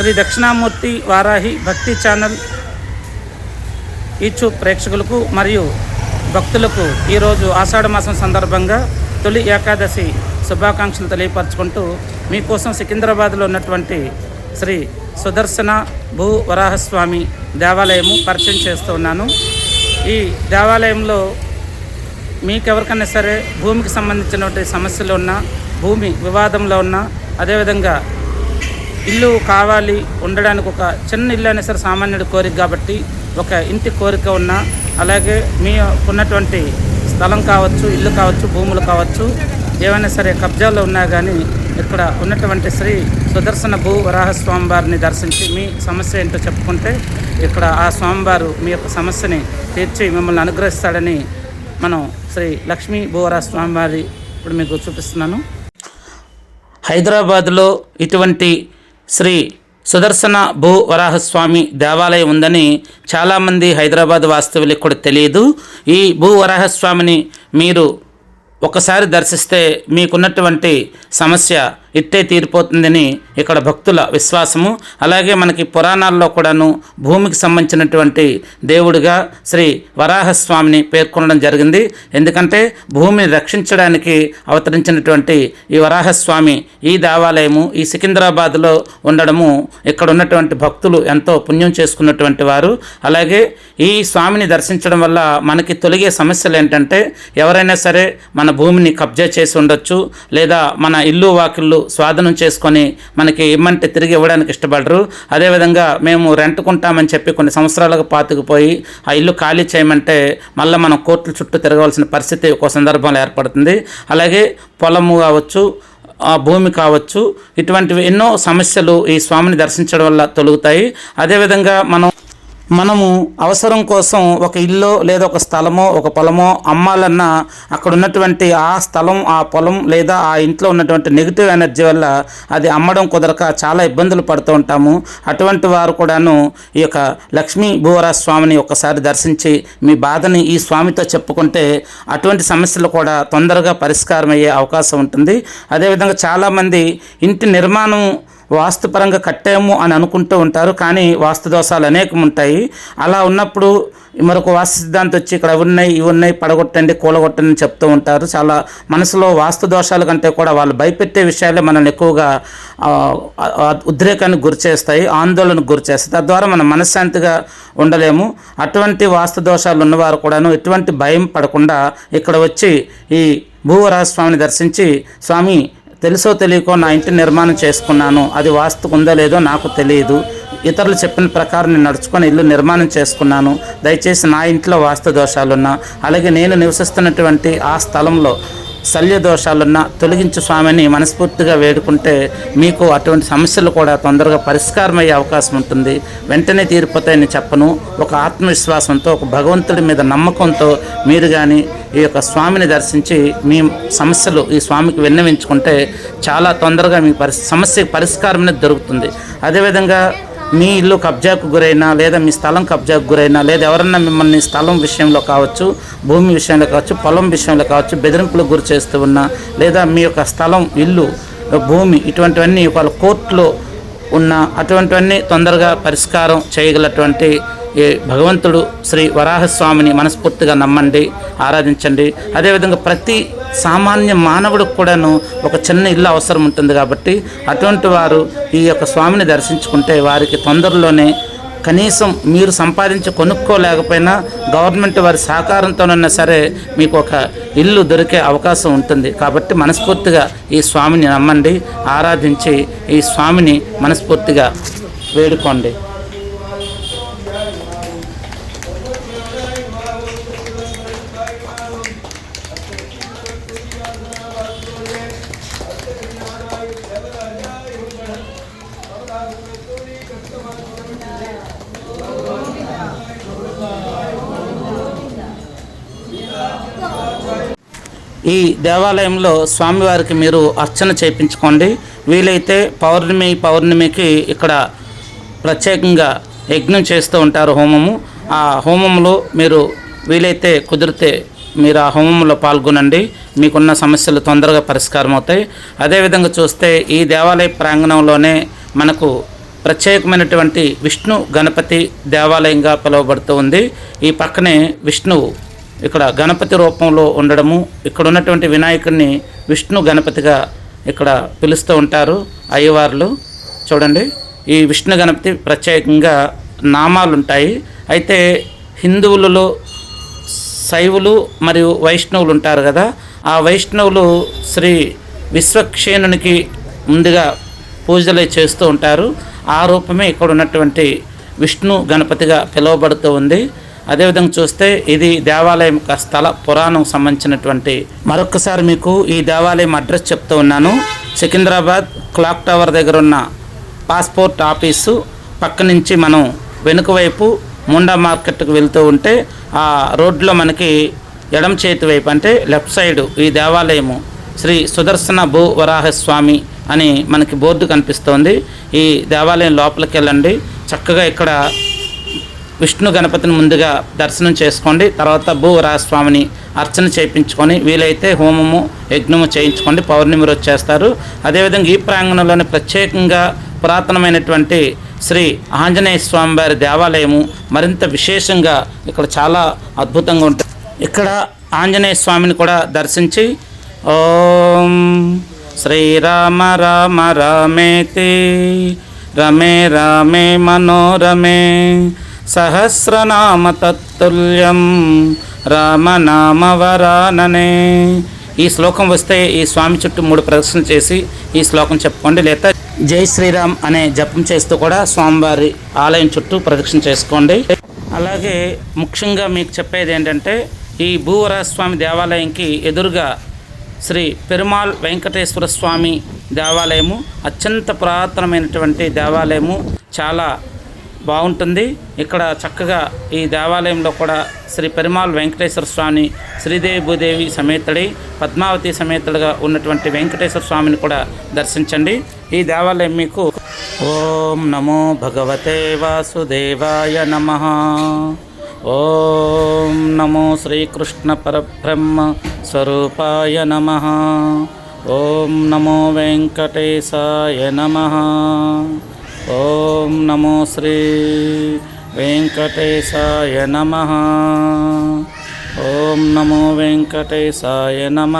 శ్రీ దక్షిణామూర్తి వారాహి భక్తి ఛానల్ ఈచు ప్రేక్షకులకు మరియు భక్తులకు ఈరోజు ఆషాఢ మాసం సందర్భంగా తొలి ఏకాదశి శుభాకాంక్షలు తెలియపరచుకుంటూ మీకోసం సికింద్రాబాద్లో ఉన్నటువంటి శ్రీ సుదర్శన భూ వరాహస్వామి దేవాలయము పరిచయం చేస్తూ ఉన్నాను. ఈ దేవాలయంలో మీకెవరికైనా సరే భూమికి సంబంధించినటువంటి సమస్యలు ఉన్నా భూమి వివాదంలో ఉన్నా అదేవిధంగా ఇల్లు కావాలి ఉండడానికి ఒక చిన్న ఇల్లు అయినా సరే సామాన్యుడి కోరిక కాబట్టి ఒక ఇంటి కోరిక ఉన్నా అలాగే మీ ఉన్నటువంటి స్థలం కావచ్చు ఇల్లు కావచ్చు భూములు కావచ్చు ఏమైనా సరే కబ్జాలో ఉన్నా కానీ ఇక్కడ ఉన్నటువంటి శ్రీ సుదర్శన భూ వరాహ స్వామివారిని దర్శించి మీ సమస్య ఏంటో చెప్పుకుంటే ఇక్కడ ఆ స్వామివారు మీ యొక్క సమస్యని తీర్చి మిమ్మల్ని అనుగ్రహిస్తాడని మనం శ్రీ లక్ష్మీ భూవరాహ స్వామివారి ఇప్పుడు మీకు చూపిస్తున్నాను. హైదరాబాద్లో ఇటువంటి శ్రీ సుదర్శన భూ వరాహస్వామి దేవాలయం ఉందని చాలామంది హైదరాబాద్ వాస్తవులకు కూడా తెలియదు. ఈ భూ వరాహస్వామిని మీరు ఒకసారి దర్శిస్తే మీకున్నటువంటి సమస్య ఇట్టే తీరిపోతుందని ఇక్కడ భక్తుల విశ్వాసము. అలాగే మనకి పురాణాల్లో కూడాను భూమికి సంబంధించినటువంటి దేవుడిగా శ్రీ వరాహస్వామిని పేర్కొనడం జరిగింది. ఎందుకంటే భూమిని రక్షించడానికి అవతరించినటువంటి ఈ వరాహస్వామి ఈ దేవాలయము ఈ సికింద్రాబాద్లో ఉండడము ఇక్కడ ఉన్నటువంటి భక్తులు ఎంతో పుణ్యం చేసుకున్నటువంటి వారు. అలాగే ఈ స్వామిని దర్శించడం వల్ల మనకి తొలగే సమస్యలు ఏంటంటే ఎవరైనా సరే మన భూమిని కబ్జా చేసి ఉండొచ్చు లేదా మన ఇల్లు వాకిళ్ళు స్వాధీనం చేసుకొని మనకి ఇమ్మంటే తిరిగి ఇవ్వడానికి ఇష్టపడరు. అదేవిధంగా మేము రెంట్కుంటామని చెప్పి కొన్ని సంవత్సరాలకు పాతుకుపోయి ఆ ఇల్లు ఖాళీ చేయమంటే మళ్ళీ మనం కోర్టుల చుట్టూ తిరగవలసిన పరిస్థితి ఒక సందర్భంలో ఏర్పడుతుంది. అలాగే పొలము కావచ్చు ఆ భూమి కావచ్చు ఇటువంటివి ఎన్నో సమస్యలు ఈ స్వామిని దర్శించడం వల్ల తొలుగుతాయి. అదేవిధంగా మనం మనము అవసరం కోసం ఒక ఇల్లు లేదా ఒక స్థలమో ఒక పొలమో అమ్మాలన్నా అక్కడ ఉన్నటువంటి ఆ స్థలం ఆ పొలం లేదా ఆ ఇంట్లో ఉన్నటువంటి నెగిటివ్ ఎనర్జీ వల్ల అది అమ్మడం కుదరక చాలా ఇబ్బందులు పడుతూ ఉంటాము. అటువంటి వారు కూడాను ఈ యొక్క లక్ష్మీ భూవరా స్వామిని ఒకసారి దర్శించి మీ బాధని ఈ స్వామితో చెప్పుకుంటే అటువంటి సమస్యలు కూడా తొందరగా పరిష్కారం అయ్యే అవకాశం ఉంటుంది. అదేవిధంగా చాలామంది ఇంటి నిర్మాణం వాస్తుపరంగా కట్టాము అని అనుకుంటూ ఉంటారు కానీ వాస్తు దోషాలు అనేకం ఉంటాయి అలా ఉన్నప్పుడు మరొక వాస్తు సిద్ధాంతం వచ్చి ఇక్కడ ఉన్నాయి ఇవి ఉన్నాయి పడగొట్టండి కూలగొట్టండి చెప్తూ ఉంటారు. చాలా మనసులో వాస్తు దోషాల కంటే కూడా వాళ్ళు భయపెట్టే విషయాలే మనల్ని ఎక్కువగా ఉద్రేకానికి గురిచేస్తాయి ఆందోళనకు గురి చేస్తాయి. తద్వారా మనం మనశ్శాంతిగా ఉండలేము. అటువంటి వాస్తు దోషాలు ఉన్నవారు కూడాను ఎటువంటి భయం పడకుండా ఇక్కడ వచ్చి ఈ భూవరాజస్వామిని దర్శించి స్వామి తెలుసో తెలియకో నా ఇంటి నిర్మాణం చేసుకున్నాను. అది వాస్తు ఉందో లేదో నాకు తెలియదు. ఇతరులు చెప్పిన ప్రకారం నేను నడుచుకొని ఇల్లు నిర్మాణం చేసుకున్నాను. దయచేసి నా ఇంట్లో వాస్తు దోషాలున్నా. అలాగే నేను నివసిస్తున్నటువంటి ఆ స్థలంలో శల్యదోషాలున్నా తొలగించు స్వామిని మనస్ఫూర్తిగా వేడుకుంటే మీకు అటువంటి సమస్యలు కూడా తొందరగా పరిష్కారం అయ్యే అవకాశం ఉంటుంది. వెంటనే తీరిపోతాయని చెప్పను. ఒక ఆత్మవిశ్వాసంతో ఒక భగవంతుడి మీద నమ్మకంతో మీరు కానీ ఈ యొక్క స్వామిని దర్శించి మీ సమస్యలు ఈ స్వామికి విన్నవించుకుంటే చాలా తొందరగా మీ పరి సమస్యకి పరిష్కారం అనేది దొరుకుతుంది. అదేవిధంగా మీ ఇల్లు కబ్జాకు గురైనా లేదా మీ స్థలం కబ్జాకు గురైనా లేదా ఎవరన్నా మిమ్మల్ని స్థలం విషయంలో కావచ్చు భూమి విషయంలో కావచ్చు పొలం విషయంలో కావచ్చు బెదిరింపులకు గురి చేస్తూ ఉన్నా లేదా మీ యొక్క స్థలం ఇల్లు భూమి ఇటువంటివన్నీ వాళ్ళ కోర్టులో ఉన్న అటువంటివన్నీ తొందరగా పరిష్కారం చేయగలటువంటి ఈ భగవంతుడు శ్రీ వరాహస్వామిని మనస్ఫూర్తిగా నమ్మండి ఆరాధించండి. అదేవిధంగా ప్రతి సామాన్య మానవుడికి కూడాను ఒక చిన్న ఇల్లు అవసరం ఉంటుంది కాబట్టి అటువంటి వారు ఈ యొక్క స్వామిని దర్శించుకుంటే వారికి తొందరలోనే కనీసం మీరు సంపాదించి కొనుక్కోలేకపోయినా గవర్నమెంట్ వారి సహకారంతోనన్నా సరే మీకు ఒక ఇల్లు దొరికే అవకాశం ఉంటుంది. కాబట్టి మనస్ఫూర్తిగా ఈ స్వామిని నమ్మండి ఆరాధించి ఈ స్వామిని మనస్ఫూర్తిగా వేడుకోండి. ఈ దేవాలయంలో స్వామివారికి మీరు అర్చన చేయించుకోండి వీలైతే పౌర్ణమి పౌర్ణమికి ఇక్కడ ప్రత్యేకంగా యజ్ఞం చేస్తూ ఉంటారు హోమము. ఆ హోమంలో మీరు వీలైతే కుదిరితే మీరు ఆ హోమంలో పాల్గొనండి. మీకున్న సమస్యలు తొందరగా పరిష్కారం అవుతాయి అదేవిధంగా చూస్తే ఈ దేవాలయ ప్రాంగణంలోనే మనకు ప్రత్యేకమైనటువంటి విష్ణు గణపతి దేవాలయంగా పిలువబడుతూ ఉంది. ఈ పక్కనే విష్ణువు ఇక్కడ గణపతి రూపంలో ఉండడము ఇక్కడ ఉన్నటువంటి వినాయకుడిని విష్ణు గణపతిగా ఇక్కడ పిలుస్తూ ఉంటారు అయ్యవార్లు. చూడండి ఈ విష్ణు గణపతి ప్రత్యేకంగా నామాలు ఉంటాయి అయితే హిందువులలో శైవులు మరియు వైష్ణవులు ఉంటారు కదా ఆ వైష్ణవులు శ్రీ విశ్వక్షేణునికి ముందుగా పూజలు చేస్తూ ఉంటారు. ఆ రూపమే ఇక్కడ ఉన్నటువంటి విష్ణు గణపతిగా పిలువబడుతూ ఉంది. అదేవిధంగా చూస్తే ఇది దేవాలయం యొక్క స్థల పురాణం సంబంధించినటువంటి మరొకసారి మీకు ఈ దేవాలయం అడ్రస్ చెప్తూ ఉన్నాను. సికింద్రాబాద్ క్లాక్ టవర్ దగ్గర ఉన్న పాస్పోర్ట్ ఆఫీసు పక్క నుంచి మనం వెనుక వైపు ముండా మార్కెట్కు వెళ్తూ ఉంటే ఆ రోడ్లో మనకి ఎడం చేతి వైపు అంటే లెఫ్ట్ సైడ్ ఈ దేవాలయము శ్రీ సుదర్శన భూ వరాహస్వామి అని మనకి బోర్డు కనిపిస్తోంది. ఈ దేవాలయం లోపలికి వెళ్ళండి. చక్కగా ఇక్కడ విష్ణు గణపతిని ముందుగా దర్శనం చేసుకోండి. తర్వాత భూవరాజస్వామిని అర్చన చేయించుకొని వీలైతే హోమము యజ్ఞము చేయించుకోండి. పౌర్ణమి రోజు చేస్తారు. అదేవిధంగా ఈ ప్రాంగణంలోని ప్రత్యేకంగా పురాతనమైనటువంటి శ్రీ ఆంజనేయ స్వామి వారి దేవాలయము మరింత విశేషంగా ఇక్కడ చాలా అద్భుతంగా ఉంటుంది. ఇక్కడ ఆంజనేయ స్వామిని కూడా దర్శించి ఓం శ్రీరామ రామ రామేతి రమే రామే మనోరమే. సహస్రనామ తత్తుల్యం రామనామ వరాననే. ఈ శ్లోకం వస్తే ఈ స్వామి చుట్టూ మూడు ప్రదర్శనలు చేసి ఈ శ్లోకం చెప్పుకోండి. లేదా జై శ్రీరామ్ అనే జపం చేస్తూ కూడా స్వామివారి ఆలయం చుట్టూ ప్రదక్షిణ చేసుకోండి. అలాగే ముఖ్యంగా మీకు చెప్పేది ఏంటంటే ఈ భూవర స్వామి దేవాలయంకి ఎదురుగా శ్రీ పెరుమాళ్ వెంకటేశ్వర స్వామి దేవాలయము అత్యంత పురాతనమైనటువంటి దేవాలయము. చాలా బాగుంటుంది. ఇక్కడ చక్కగా ఈ దేవాలయంలో కూడా శ్రీ పెరుమాళ్ వెంకటేశ్వర స్వామి శ్రీదేవి భూదేవి సమేతుడై పద్మావతి సమేతడిగా ఉన్నటువంటి వెంకటేశ్వర స్వామిని కూడా దర్శించండి. ఈ దేవాలయం మీకు ఓం నమో భగవతే వాసుదేవాయ నమ. ఓం నమో శ్రీకృష్ణ పరబ్రహ్మ స్వరూపాయ నమ. ఓం నమో వెంకటేశాయ నమ. ఓం నమో శ్రీ వెంకటేశాయ నమ. ఓం నమో వెంకటేశాయ నమ.